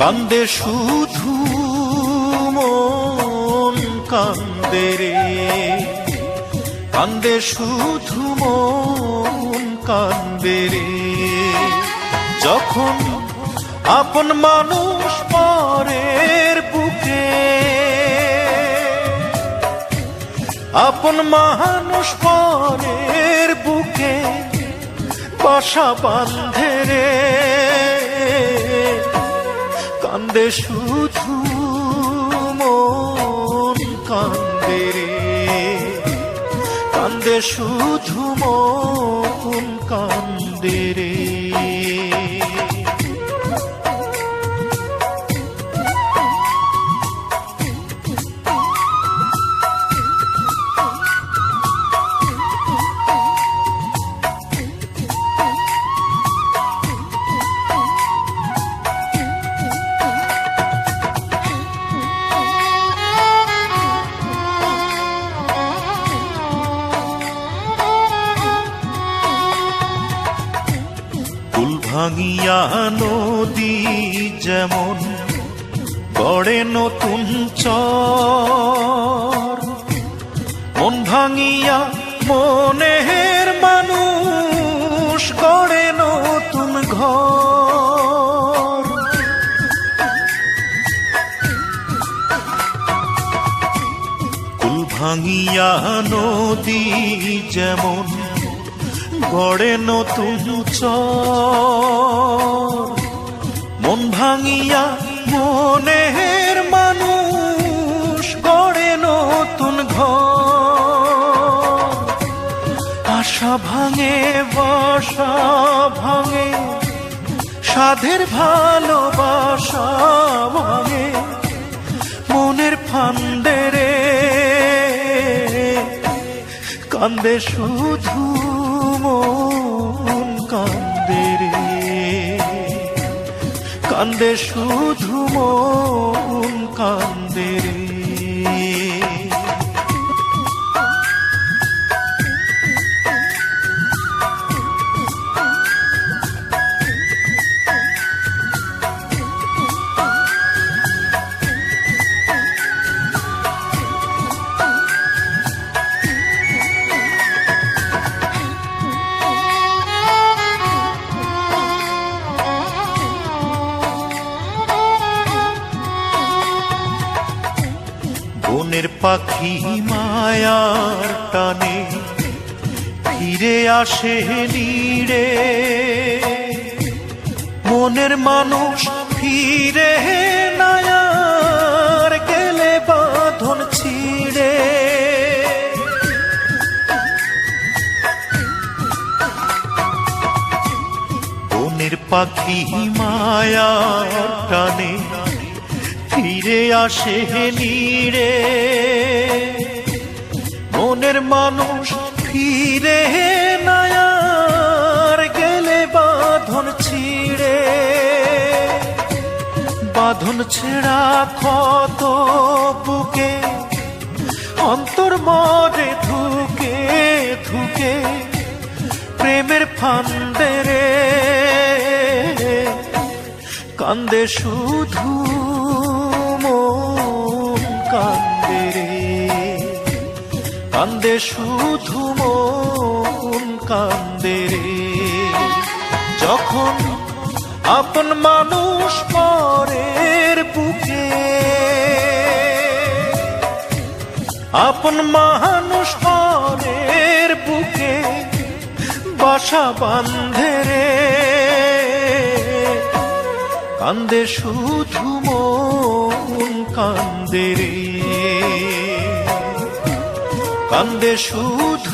কান্দে শুধু মন, কান্দে রে। কান্দে শুধু মন, কান্দে রে। যখন আপন মানুষ পরের বুকে, আপন মানুষ পরের বুকে, বাসা বান্ধে কান্দে শুধু মন কান্দে রে। কান্দে শুধু মন কান্দে রে। ভাঙিয়া নদী যেমন গড়ে নতুন চর। মন ভাঙিয়া মনের মানুষ গড়ে নতুন ঘর। কুল ভাঙিয়া নদী যেমন গড়ে নতুন মন ভাঙিয়া মনের মানুষ গড়ে নতুন ঘর। আশা ভাঙে বাসা ভাঙে সাধের ভালোবাসা ভাঙে, মনের ফান্দে রে। কান্দে শুধু মন কান্দে রে। কান্দে শুধু মন কান্দে রে। পাখি মায়ার টানে, ফিরে আসে নীড়ে। মনের মানুষ ফিরে, নায়ার গেলে বাঁধন ছিড়ে। বনের পাখি মায়ার টানে ফিরে আসে নীড়ে মনের মানুষ ফিরে নায়ার, গেলে বাঁধন ছিড়ে। বাঁধন ছেঁড়া ক্ষত বুকে, অন্তর মরে ধুকে ধুকে, প্রেমের ফান্দে রে কান্দে শুধু কান্দে রে। কান্দে শুধু মন কান্দে রে। যখন আপন মানুষ পরের বুকে, আপন মানুষ পরের বুকে বাসা বান্ধে রে। কান্দে শুধু মন কান্দে রে। কান্দে শুধু